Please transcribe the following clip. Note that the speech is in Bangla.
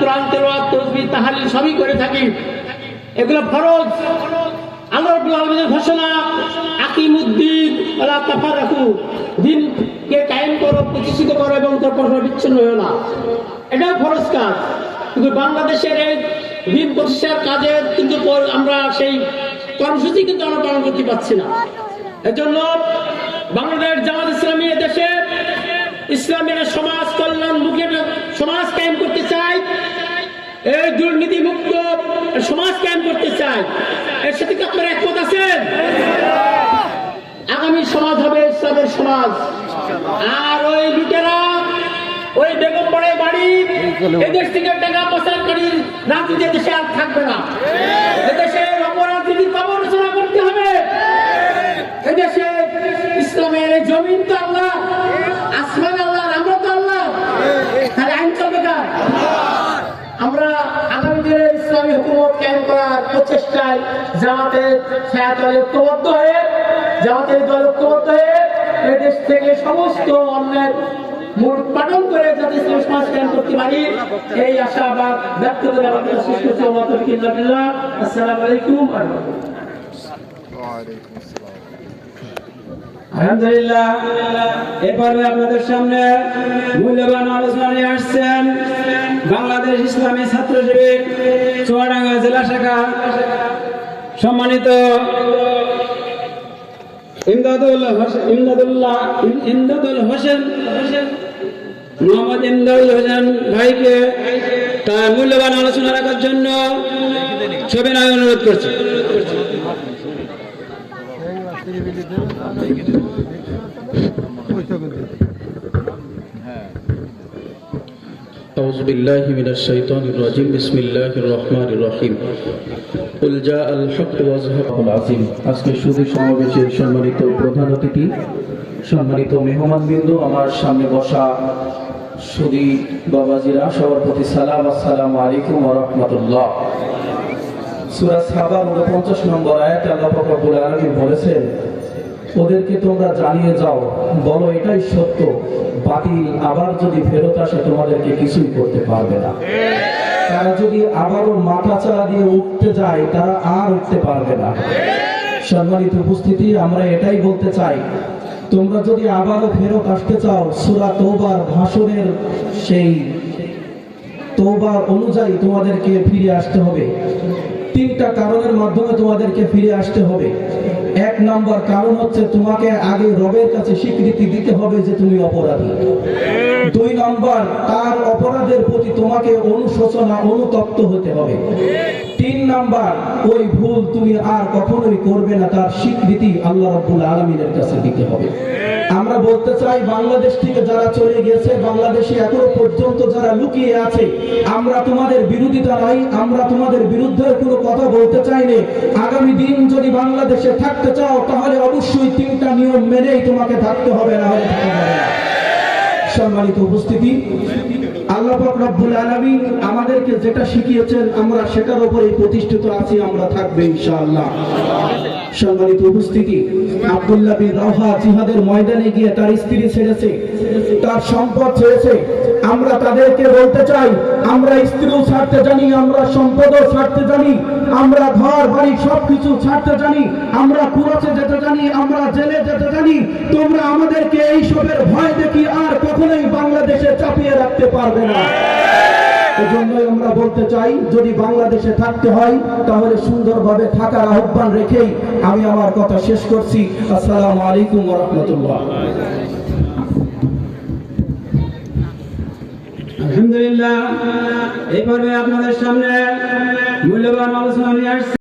কোরআন তাহালিল সবই করে থাকি। এগুলো ফরজ। আল্লাহ রাব্বুল ঘোষণা দিনকে কায়েম করো, প্রতিষ্ঠিত করো এবং বিচ্ছিন্ন না। এটাও কাজ। কিন্তু বাংলাদেশের দিন প্রতিষ্ঠার কাজে কিন্তু আমরা সেই কর্মসূচি কিন্তু আমরা পালন করতে পারছি না। এজন্য বাংলাদেশ জামাত ইসলামী দেশে ইসলামের সমাজ কল্যাণ মুখে সমাজ কায়েম করতে চাই। এই দুর্নীতি মুক্ত সমাজ কায়েম করতে চাই। এর সাথে কি আপনারা একমত আছেন? আগামী সমাজ হবে ইসলামের সমাজ। আর ওই লুটেরা ওই বেগম পড়ে বাড়ি এদেশ থেকে টাকা করি রাজনীতি দেশে আর থাকবে না এদেশের অপরাজনীতির সমালোচনা করতে হবে এদেশে ইসলামের এই জমিন তো আল্লাহ আসমান আল্লাহ আমরা তো আল্লাহ তাহলে আইন চলবে কার আমরা আগামী দিনে ইসলামী হুকুমত কায়েম করার প্রচেষ্টায় জামাতের ছায়াতলে ঐক্যবদ্ধ হয়ে জামাতের দল ঐক্যবদ্ধ হয়ে এই দেশ থেকে সমস্ত অন্যের আলহামদুলিল্লাহ আপনাদের সামনে মূল্যবান আলোচনা নিয়ে আসছেন বাংলাদেশ ইসলামী ছাত্র শিবির চুয়াডাঙ্গা জেলা শাখা সম্মানিত ইমদাদুল হোসেন ইমদাদুল্লাহ ইমদাদুল হোসেন মোহাম্মদ ইমদাদুল হোসেন ভাইকে তার মূল্যবান আলোচনা রাখার জন্য সবিনয় অনুরোধ করছি أعوذ بالله من الشيطان الرجيم بسم الله الرحمن الرحيم আজকে সুদী সমাবেশে সম্মানিত প্রধান অতিথি, সম্মানিত মেহমানবৃন্দ আমার সামনে বসা সুদী বাবাজিরা সবার প্রতি সালাম, আসসালাম আলাইকুম রহমতুল্লাহ। বলেছেন, ওদেরকে তোমরা জানিয়ে যাও, বলো এটাই সত্য, বাতিল আবার যদি ফেরত আসে তোমাদেরকে কিছুই করতে পারবে না। তারা যদি আবারও দিয়ে উঠতে যায়, তারা আর উঠতে পারবে না। সম্মানিত উপস্থিতি, আমরা এটাই বলতে চাই। তোমরা যদি আবারও ফেরত আসতে চাও, সুরা ভাষণের সেই অনুযায়ী তোমাদেরকে ফিরে আসতে হবে। তিনটা কারণের মাধ্যমে তোমাদেরকে ফিরে আসতে হবে। এক নম্বর কারণ হচ্ছে তোমাকে আগে রবের কাছে স্বীকৃতি দিতে হবে যে তুমি অপরাধী। দুই নম্বর, তার অপরাধের প্রতি তোমাকে অনুশোচনা, অনুতপ্ত হতে হবে। তিন নাম্বার, ওই ভুল তুমি আর কখনোই করবে না, তার স্বীকৃতি আল্লাহ রাব্বুল আলমিনের কাছে দিতে হবে। আমরা বলতে চাই, বাংলাদেশ থেকে যারা চলে গেছে বাংলাদেশে এখনও পর্যন্ত যারা লুকিয়ে আছে, আমরা তোমাদের বিরোধিতা নাই, আমরা তোমাদের বিরুদ্ধে কোনো কথা বলতে চাই না। আগামী দিন যদি বাংলাদেশে থাকতে চাও, তাহলে অবশ্যই তিনটা নিয়ম মেনেই তোমাকে থাকতে হবে, না হলে থাকা যাবে না। সম্মানিত উপস্থিতি, আল্লাহ রব্বুল আলামিন আমাদেরকে যেটা শিখিয়েছেন, আমরা সেটার উপরেই প্রতিষ্ঠিত আছি, আমরা থাকবে ইনশাআল্লাহ। সম্মানিত উপস্থিতি, আব্দুল্লাহ বিন রাওহা জিহাদের ময়দানে গিয়ে তার স্ত্রী ছেড়েছে, তার সম্পদ ছেড়েছে। আমরা তাদেরকে বলতে চাই, আমরা স্ত্রীও ছাড়তে জানি, আমরা সম্পদও ছাড়তে জানি, আমরা ঘর, বাড়ি সবকিছু ছাড়তে জানি, আমরা কুরসে যেতে জানি, আমরা জেলে যেতে জানি, তোমরা আমাদেরকে এই সবের কখনোই বাংলাদেশে চাপিয়ে রাখতে পারবে না। এজন্যই আমরা বলতে চাই, যদি বাংলাদেশে থাকতে হয়, তাহলে সুন্দরভাবে থাকার আহ্বান রেখেই আমি আমার কথা শেষ করছি। আসসালামু আলাইকুম রাহমাতুল্লাহ। আলহামদুলিল্লাহ পর্বে আপনাদের সামনে মূল্যবান আলোচনা নিয়ে আসছে।